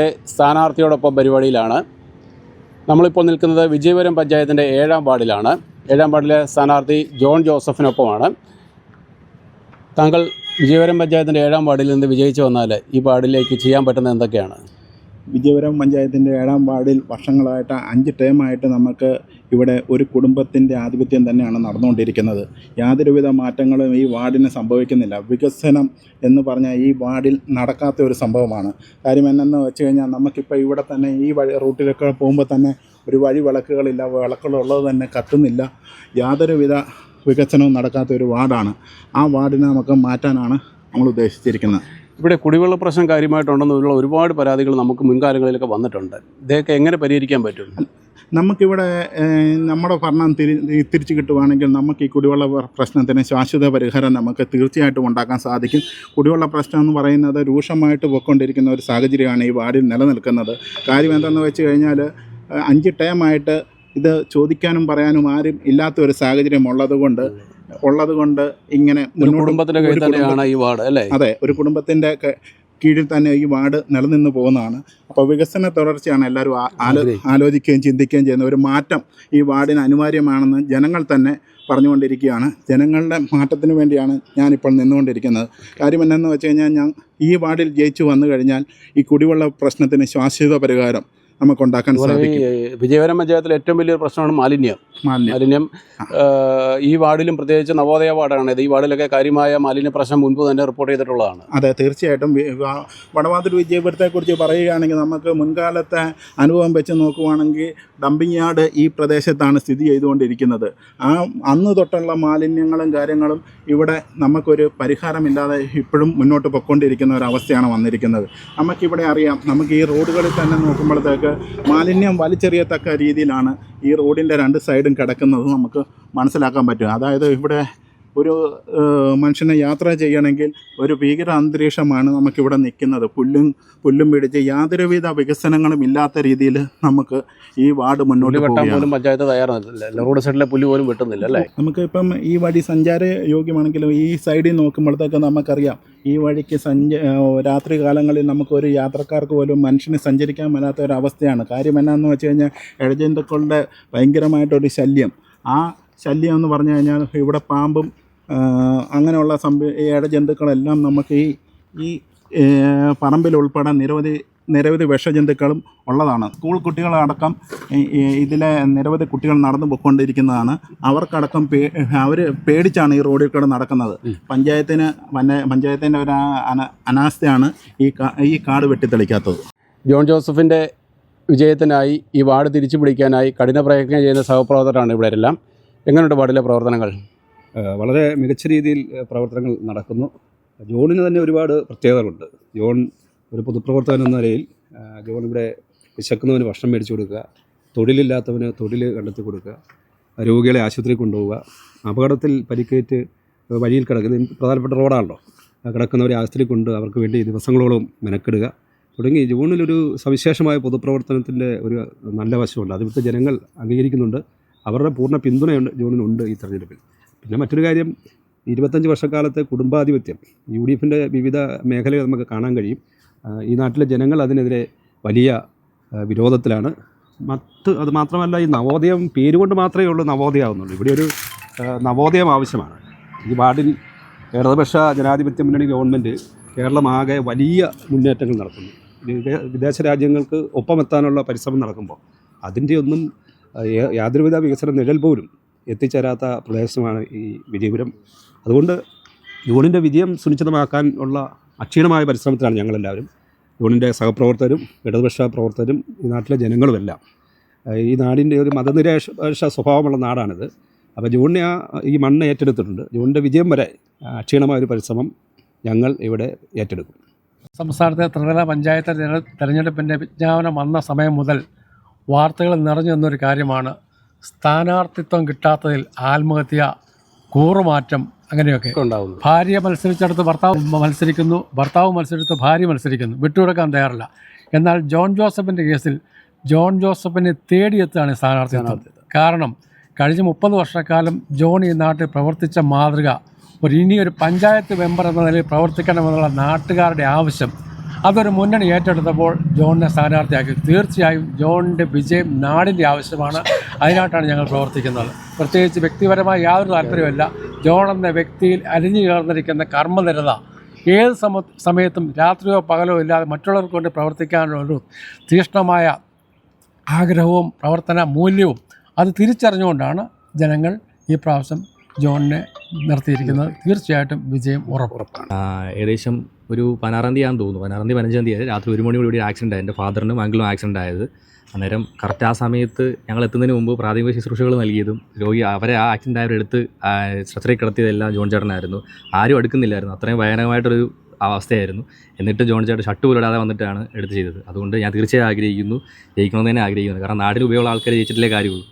സ്ഥാനാർത്ഥിയോടൊപ്പം പരിപാടിയിലാണ്. നമ്മളിപ്പോൾ നിൽക്കുന്നത് വിജയപുരം പഞ്ചായത്തിന്റെ ഏഴാം വാർഡിലാണ്. ഏഴാം വാർഡിലെ സ്ഥാനാർത്ഥി ജോൺ ജോസഫിനൊപ്പമാണ്. താങ്കൾ വിജയപുരം പഞ്ചായത്തിന്റെ ഏഴാം വാർഡിൽ നിന്ന് വിജയിച്ചു വന്നാൽ ഈ വാർഡിലേക്ക് ചെയ്യാൻ പറ്റുന്നത് എന്തൊക്കെയാണ്? വിജയപുരം പഞ്ചായത്തിന്റെ ഏഴാം വാർഡിൽ വർഷങ്ങളായിട്ട് അഞ്ച് ടേമായിട്ട് നമുക്ക് ഇവിടെ ഒരു കുടുംബത്തിന്റെ ആധിപത്യം തന്നെയാണ് നടന്നുകൊണ്ടിരിക്കുന്നത്. യാതൊരുവിധ മാറ്റങ്ങളും ഈ വാർഡിന് സംഭവിക്കുന്നില്ല. വികസനം എന്ന് പറഞ്ഞാൽ ഈ വാർഡിൽ നടക്കാത്ത ഒരു സംഭവമാണ്. കാര്യം എന്നെന്ന് വെച്ച് കഴിഞ്ഞാൽ നമുക്കിപ്പോൾ ഇവിടെ തന്നെ ഈ വഴി റൂട്ടിലൊക്കെ പോകുമ്പോൾ തന്നെ ഒരു വഴി വിളക്കുകളില്ല വിളക്കുകളുള്ളത് തന്നെ കത്തുന്നില്ല. യാതൊരുവിധ വികസനവും നടക്കാത്ത ഒരു വാർഡാണ്. ആ വാർഡിനെ നമുക്ക് മാറ്റാനാണ് നമ്മൾ ഉദ്ദേശിച്ചിരിക്കുന്നത്. ഇവിടെ കുടിവെള്ള പ്രശ്നം കാര്യമായിട്ടുണ്ടെന്നുള്ള ഒരുപാട് പരാതികൾ നമുക്ക് മുൻകാലങ്ങളിലൊക്കെ വന്നിട്ടുണ്ട്. ഇതൊക്കെ എങ്ങനെ പരിഹരിക്കാൻ പറ്റും? നമുക്കിവിടെ നമ്മുടെ ഭരണം തിരി തിരിച്ചു കിട്ടുവാണെങ്കിൽ നമുക്ക് ഈ കുടിവെള്ള പ്ര- പ്രശ്നത്തിന് ശാശ്വത പരിഹാരം നമുക്ക് തീർച്ചയായിട്ടും ഉണ്ടാക്കാൻ സാധിക്കും. കുടിവെള്ള പ്രശ്നം എന്ന് പറയുന്നത് രൂക്ഷമായിട്ട് പോയിക്കൊണ്ടിരിക്കുന്ന ഒരു സാഹചര്യമാണ് ഈ വാർഡിൽ നിലനിൽക്കുന്നത്. കാര്യം എന്താണെന്ന് വെച്ച് കഴിഞ്ഞാൽ അഞ്ച് ടൈമായിട്ട് ഇത് ചോദിക്കാനും പറയാനും ആരും ഇല്ലാത്ത ഒരു സാഹചര്യം ഉള്ളതുകൊണ്ട് ഉള്ളതുകൊണ്ട് ഇങ്ങനെ ഒരു മുന്നോട്ട് കുടുംബത്തിന്റെ കയ്യിൽ തന്നെയാണ് ഈ വാർഡ് അല്ലേ? അതെ ഒരു കുടുംബത്തിന്റെ കീഴിൽ തന്നെ ഈ വാർഡ് നിലനിന്ന് പോകുന്നതാണ്. അപ്പോൾ വികസന തുടർച്ചയാണ് എല്ലാവരും ആലോചിക്കുകയും ചിന്തിക്കുകയും ചെയ്യുന്ന ഒരു മാറ്റം ഈ വാർഡിന് അനിവാര്യമാണെന്ന് ജനങ്ങൾ തന്നെ പറഞ്ഞുകൊണ്ടിരിക്കുകയാണ്. ജനങ്ങളുടെ മാറ്റത്തിന് വേണ്ടിയാണ് ഞാനിപ്പോൾ നിന്നുകൊണ്ടിരിക്കുന്നത്. കാര്യം എന്നു വെച്ച് കഴിഞ്ഞാൽ ഞാൻ ഈ വാർഡിൽ ജയിച്ചു വന്നു കഴിഞ്ഞാൽ ഈ കുടിവെള്ള പ്രശ്നത്തിന് ശാശ്വത പരിഹാരം നമുക്കുണ്ടാക്കാൻ ഉണ്ടാക്കാൻ സാധിക്കും. വിജയപുരം പഞ്ചായത്തിലെ ഏറ്റവും വലിയൊരു പ്രശ്നമാണ് മാലിന്യം. മാലിന്യം. മാലിന്യം ഈ വാർഡിലും പ്രത്യേകിച്ച് നവോദയ വാർഡാണ് ഇത്. ഈ വാർഡിലൊക്കെ കാര്യമായ മാലിന്യ പ്രശ്നം മുൻപ് തന്നെ റിപ്പോർട്ട് ചെയ്തിട്ടുള്ളതാണ്. അതെ തീർച്ചയായിട്ടും. വടവാതിൽ വിജയപുരത്തെ കുറിച്ച് വിജയപുരത്തെക്കുറിച്ച് പറയുകയാണെങ്കിൽ നമുക്ക് മുൻകാലത്തെ അനുഭവം വെച്ച് നോക്കുവാണെങ്കിൽ ഡംപിങ് യാർഡ് ഈ പ്രദേശത്താണ് സ്ഥിതി ചെയ്തുകൊണ്ടിരിക്കുന്നത്. ആ അന്ന് തൊട്ടുള്ള മാലിന്യങ്ങളും കാര്യങ്ങളും ഇവിടെ നമുക്കൊരു പരിഹാരമില്ലാതെ ഇപ്പോഴും മുന്നോട്ട് പൊയ്ക്കൊണ്ടിരിക്കുന്ന ഒരു അവസ്ഥയാണ് വന്നിരിക്കുന്നത്. നമുക്കിവിടെ അറിയാം. നമുക്ക് ഈ റോഡുകളിൽ തന്നെ നോക്കുമ്പോഴത്തേക്ക് മാലിന്യം വലിച്ചെറിയത്തക്ക രീതിയിലാണ് ഈ റോഡിന്റെ രണ്ട് സൈഡും കിടക്കുന്നത് നമുക്ക് മനസ്സിലാക്കാൻ പറ്റും. അതായത് ഇവിടെ ഒരു മനുഷ്യനെ യാത്ര ചെയ്യണമെങ്കിൽ ഒരു ഭീകര അന്തരീക്ഷമാണ് നമുക്കിവിടെ നിൽക്കുന്നത്. പുല്ലും പുല്ലും പിടിച്ച് യാതൊരുവിധ വികസനങ്ങളും ഇല്ലാത്ത രീതിയിൽ നമുക്ക് ഈ വാർഡ് മുന്നോട്ട് പോലും പഞ്ചായത്ത് തയ്യാറാകുന്നില്ല റോഡ് സൈഡിലെ പുല്ല് പോലും വെട്ടുന്നില്ല അല്ലേ? നമുക്കിപ്പം ഈ വഴി സഞ്ചാര യോഗ്യമാണെങ്കിലും ഈ സൈഡിൽ നോക്കുമ്പോഴത്തേക്ക് നമുക്കറിയാം. ഈ വഴിക്ക് സഞ്ച രാത്രി കാലങ്ങളിൽ നമുക്കൊരു യാത്രക്കാർക്ക് പോലും മനുഷ്യന് സഞ്ചരിക്കാൻ മേലാത്ത ഒരു അവസ്ഥയാണ്. കാര്യം എന്നാന്ന് വെച്ച് കഴിഞ്ഞാൽ ഇഴജന്തുക്കളുടെ ഭയങ്കരമായിട്ടൊരു ശല്യം. ആ ശല്യം എന്ന് പറഞ്ഞു കഴിഞ്ഞാൽ ഇവിടെ പാമ്പും അങ്ങനെയുള്ള സംഭ ഈ ഇഴജന്തുക്കളെല്ലാം നമുക്ക് ഈ ഈ പറമ്പിൽ ഉൾപ്പെടെ നിരവധി നിരവധി വിഷജന്തുക്കളും ഉള്ളതാണ്. സ്കൂൾ കുട്ടികളടക്കം ഇതിലെ നിരവധി കുട്ടികൾ നടന്നു പോയിക്കൊണ്ടിരിക്കുന്നതാണ് അവർക്കടക്കം പേ അവർ പേടിച്ചാണ് ഈ റോഡിൽ കൂടെ നടക്കുന്നത്. പഞ്ചായത്തിന് പഞ്ചായത്തിന്റെ ഒരു അന അനാസ്ഥയാണ് ഈ ഈ കാട് വെട്ടിത്തെളിക്കാത്തത്. ജോൺ ജോസഫിന്റെ വിജയത്തിനായി ഈ വാർഡ് തിരിച്ചു പിടിക്കാനായി കഠിന പ്രയത്നം ചെയ്യുന്ന സഹപ്രവർത്തകരാണ് ഇവിടെ എല്ലാം എങ്ങനെയുണ്ട് വാർഡിലെ പ്രവർത്തനങ്ങൾ? വളരെ മികച്ച രീതിയിൽ പ്രവർത്തനങ്ങൾ നടക്കുന്നു. ജോണിന് തന്നെ ഒരുപാട് പ്രത്യേകതകളുണ്ട്. ജോൺ ഒരു പൊതുപ്രവർത്തകൻ എന്ന നിലയിൽ ജോൺ ഇവിടെ വിശക്കുന്നവന് ഭക്ഷണം മേടിച്ചു കൊടുക്കുക തൊഴിലില്ലാത്തവന് തൊഴിൽ കണ്ടെത്തി കൊടുക്കുക രോഗികളെ ആശുപത്രിയിൽ കൊണ്ടുപോവുക അപകടത്തിൽ പരിക്കേറ്റ് വഴിയിൽ കിടക്കുന്ന പ്രധാനപ്പെട്ട റോഡാണല്ലോ. കിടക്കുന്നവരെ ആശുപത്രിയിൽ കൊണ്ട് അവർക്ക് വേണ്ടി ദിവസങ്ങളോളം മെനക്കെടുക. തുടങ്ങി ജൂണിലൊരു സവിശേഷമായ പൊതുപ്രവർത്തനത്തിന്റെ ഒരു നല്ല വശമുണ്ട്. അതിവിടുത്തെ ജനങ്ങൾ അംഗീകരിക്കുന്നുണ്ട്. അവരുടെ പൂർണ പിന്തുണയുണ്ട് ജൂണിനുണ്ട് ഈ തെരഞ്ഞെടുപ്പിൽ. പിന്നെ മറ്റൊരു കാര്യം ഇരുപത്തഞ്ച് വർഷക്കാലത്തെ കുടുംബാധിപത്യം യു ഡി എഫിന്റെ വിവിധ മേഖലകൾ നമുക്ക് കാണാൻ കഴിയും. ഈ നാട്ടിലെ ജനങ്ങൾ അതിനെതിരെ വലിയ വിരോധത്തിലാണ്. മറ്റ് അത് മാത്രമല്ല ഈ നവോദയം പേരുകൊണ്ട് മാത്രമേ ഉള്ളൂ നവോദയം ആവുന്നുള്ളൂ ഇവിടെ ഒരു നവോദയം ആവശ്യമാണ്. ഈ വാർഡിൽ ഇടതുപക്ഷ ജനാധിപത്യ മുന്നണി ഗവൺമെന്റ് കേരളമാകെ വലിയ മുന്നേറ്റങ്ങൾ നടത്തുന്നു. വിദേ- വിദേശ രാജ്യങ്ങൾക്ക് ഒപ്പമെത്താനുള്ള പരിശ്രമം നടക്കുമ്പോൾ അതിന്റെ ഒന്നും യാതൊരുവിധ വികസന നിഴൽ പോലും എത്തിച്ചേരാത്ത പ്രദേശമാണ് ഈ വിജയപുരം. അതുകൊണ്ട് യൂണിന്റെ വിജയം സുനിശ്ചിതമാക്കാൻ ഉള്ള അക്ഷീണമായ പരിശ്രമത്തിലാണ് ഞങ്ങളെല്ലാവരും. യൂണിന്റെ സഹപ്രവർത്തകരും ഇടതുപക്ഷ പ്രവർത്തകരും ഈ നാട്ടിലെ ജനങ്ങളുമെല്ലാം. ഈ നാടിന്റെ ഒരു മതനിരേഷ സ്വഭാവമുള്ള നാടാണിത്. അപ്പോൾ ജൂണിനെ ഈ മണ്ണ് ഏറ്റെടുത്തിട്ടുണ്ട്. ജൂണിന്റെ വിജയം വരെ അക്ഷീണമായ ഒരു പരിശ്രമം ഞങ്ങൾ ഇവിടെ ഏറ്റെടുക്കും. സംസ്ഥാനത്തെ ത്രിതല പഞ്ചായത്ത് തെര- തെരഞ്ഞെടുപ്പിന്റെ വിജ്ഞാപനം വന്ന സമയം മുതൽ വാർത്തകൾ നിറഞ്ഞു നിന്നൊരു കാര്യമാണ് സ്ഥാനാർത്ഥിത്വം കിട്ടാത്തതിൽ ആത്മഹത്യ കൂറുമാറ്റം അങ്ങനെയൊക്കെ. ഉണ്ടാവും ഭാര്യ മത്സരിച്ചെടുത്ത് ഭർത്താവ് മത്സരിക്കുന്നു ഭർത്താവ് മത്സരിച്ചെടുത്ത് ഭാര്യ മത്സരിക്കുന്നു. വിട്ടുകൊടുക്കാൻ തയ്യാറില്ല. എന്നാൽ ജോൺ ജോസഫിന്റെ കേസിൽ ജോൺ ജോസഫിനെ തേടിയെത്താണ് സ്ഥാനാർത്ഥി സ്ഥാനാർത്ഥിത്വം. കാരണം കഴിഞ്ഞ മുപ്പത് വർഷക്കാലം ജോൺ ഈ നാട്ടിൽ പ്രവർത്തിച്ച മാതൃക ഒരു ഇനിയൊരു പഞ്ചായത്ത് മെമ്പർ എന്ന നിലയിൽ പ്രവർത്തിക്കണമെന്നുള്ള നാട്ടുകാരുടെ ആവശ്യം അതൊരു മുന്നണി ഏറ്റെടുത്തപ്പോൾ ജോണിനെ സ്ഥാനാർത്ഥിയാക്കി. തീർച്ചയായും ജോണിന്റെ വിജയം നാടിന്റെ ആവശ്യമാണ്. അതിനായിട്ടാണ് ഞങ്ങൾ പ്രവർത്തിക്കുന്നത്. പ്രത്യേകിച്ച് വ്യക്തിപരമായ യാതൊരു താല്പര്യമല്ല. ജോൺ എന്ന വ്യക്തിയിൽ അലിഞ്ഞു ചേർന്നിരിക്കുന്ന കർമ്മനിരത ഏത് സമ സമയത്തും രാത്രിയോ പകലോ ഇല്ലാതെ മറ്റുള്ളവർക്ക് കൊണ്ട് പ്രവർത്തിക്കാനുള്ള ഒരു തീക്ഷ്ണമായ ആഗ്രഹവും പ്രവർത്തന മൂല്യവും അത് തിരിച്ചറിഞ്ഞുകൊണ്ടാണ് ജനങ്ങൾ ഈ പ്രാവശ്യം ജോണിനെ നിർത്തിയിരിക്കുന്നത്. തീർച്ചയായിട്ടും വിജയം ഉറപ്പുറപ്പാണ് ഏകദേശം ഒരു പതിനാറാം തീയതി ആണെന്ന് തോന്നുന്നു. പതിനാറാം തീയതി പതിനഞ്ചാം തീയതി രാത്രി ഒരു മണിയോട് കൂടി ആക്സിഡന്റ് ആയി. എന്റെ ഫാദറിനും അങ്കിളും ആക്സിഡന്റ് ആയത്. അന്നേരം കറക്റ്റ് ആ സമയത്ത് ഞങ്ങൾ എത്തുന്നതിന് മുമ്പ് പ്രാഥമിക ശുശ്രൂഷകൾ നൽകിയതും രോഗി അവരെ ആ ആക്സിഡന്റ് ആയവരെ എടുത്ത് സ്ട്രെച്ചറിൽ കിടത്തിയതെല്ലാം ജോൺ ചേട്ടനായിരുന്നു. ആരും എടുക്കുന്നില്ലായിരുന്നു. അത്രയും ഭയാനകമായിട്ടൊരു അവസ്ഥയായിരുന്നു. എന്നിട്ട് ജോൺ ചേട്ടൻ ഷട്ട് പോലിടാതെ വന്നിട്ടാണ് എടുത്ത് ചെയ്തത്. അതുകൊണ്ട് ഞാൻ തീർച്ചയായും ആഗ്രഹിക്കുന്നു. ജയിക്കണമെന്ന് തന്നെ ആഗ്രഹിക്കുന്നു. കാരണം നാടിന് ഉപയോഗമുള്ള ആൾക്കാർ ജയിച്ചിട്ടില്ലേ കാര്യമുള്ളൂ.